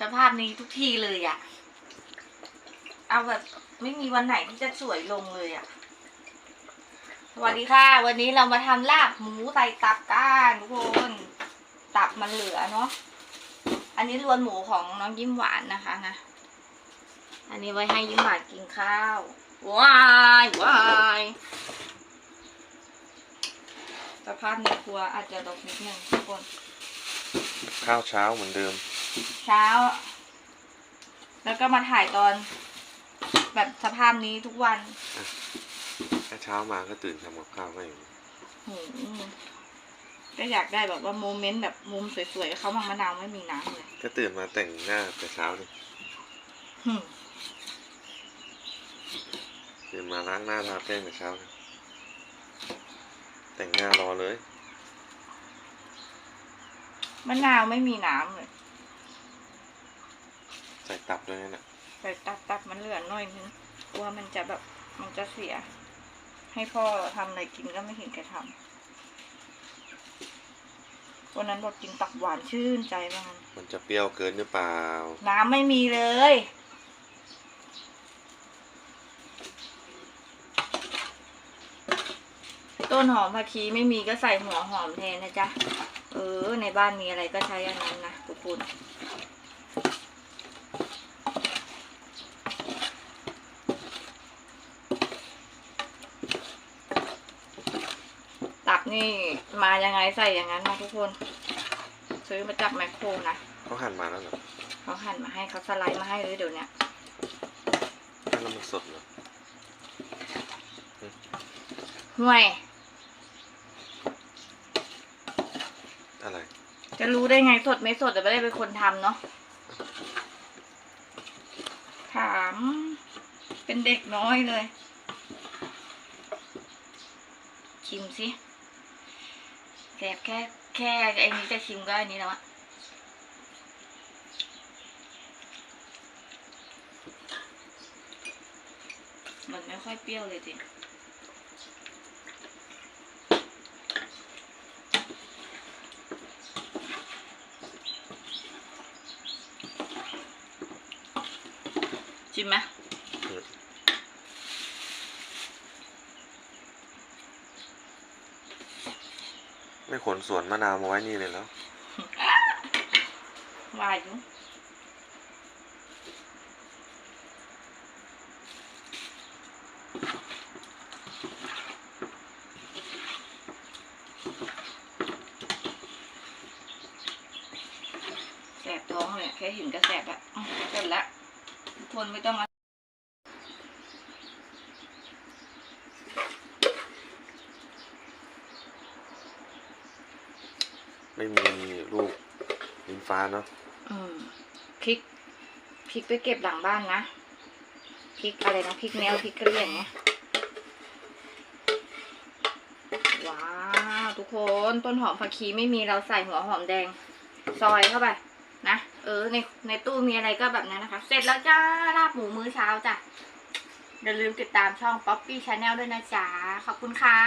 สภาพนี้ทุกทีเลยอะเอาแบบไม่มีวันไหนที่จะสวยลงเลยอะสวัสดีค่ะ วันนี้เรามาทำลาบหมูใส่ตับกันทุกคน ตับมันเหลือเนาะ อันนี้รวนหมูของน้องยิ้มหวานนะคะนะ อันนี้ไว้ให้ยิ้มหวานกินข้าวว้ายว้ายสภาพในครัวอาจจะดกนิดนึงทุกคน ข้าวเช้าเหมือนเดิม เช้า แล้วก็มาถ่ายตอน แบบสภาพนี้ทุกวันถ้าเช้ามาก็ตื่นทำกับข้าวให้หืมก็อยากได้แบบว่าโมเมนต์แบบมุมสวยๆเขามังมะนาวไม่มีน้ำเลยก็ตื่นมาแต่งหน้าแต่เช้านี่หืมตื่นมาล้างหน้าทาแป้งแต่เช้านี่แต่งหน้ารอเลย มะนาวไม่มีน้ำเลย ใส่ตับด้วยนั่นแหละแต่ตัดตัดมันเหลือหน่อยนึงกลัวมันจะแบบมันจะเสีย ให้พ่อทำอะไรกินก็ไม่เห็นแกทำวันนั้นบอกกินตับหวานชื่นใจมากมันจะเปรี้ยวเกินหรือเปล่า น้ำไม่มีเลยต้นหอมผักชีไม่มีก็ใส่หัวหอมแทนนะจ๊ะ เออ ในบ้านมีอะไรก็ใช้อันนั้นนะทุกคน ตับนี่มายังไงใส่อย่างนั้นนะทุกคน ซื้อมาจากแมคโครนะเขาหั่นมาแล้วเหรอเขาหั่นมาให้เขาสไลด์มาให้เลยเดี๋ยวเนี้ยแล้วมันสดเหรอห่วย อะไร จะรู้ได้ไงสดไม่สดแต่ไม่ได้เป็นคนทำเนาะถามเป็นเด็กน้อยเลย ชิมสิ แสบแค่แค่ไอ้นี้จะชิมก็อันนี้แล้วอะมันไม่ค่อยเปรี้ยวเลยจริงชิมไหม ไม่ขนสวนมะนาวมาไว้นี่เลยแล้ววายอยู่แสบท้องเลยแค่เห็นก็แสบอะอะเสร็จละทุกคนไม่ต้องมา ไม่มีลูกลิ้นฟ้าเนาะอืมพริกพริกไปเก็บหลังบ้านนะพริกอะไรนะพริกแนวพริกกระเหรี่ยงเนี่ยว้าวทุกคนต้นหอมผักชีไม่มีเราใส่หัวหอมแดง ซอยเข้าไปนะเออในในตู้มีอะไรก็แบบนั้นนะคะ เสร็จแล้วจ้าลาบหมูมื้อเช้าจ้ะอย่าลืมติดตามช่อง Poppy Channel ด้วยนะจ๊ะขอบคุณค่ะ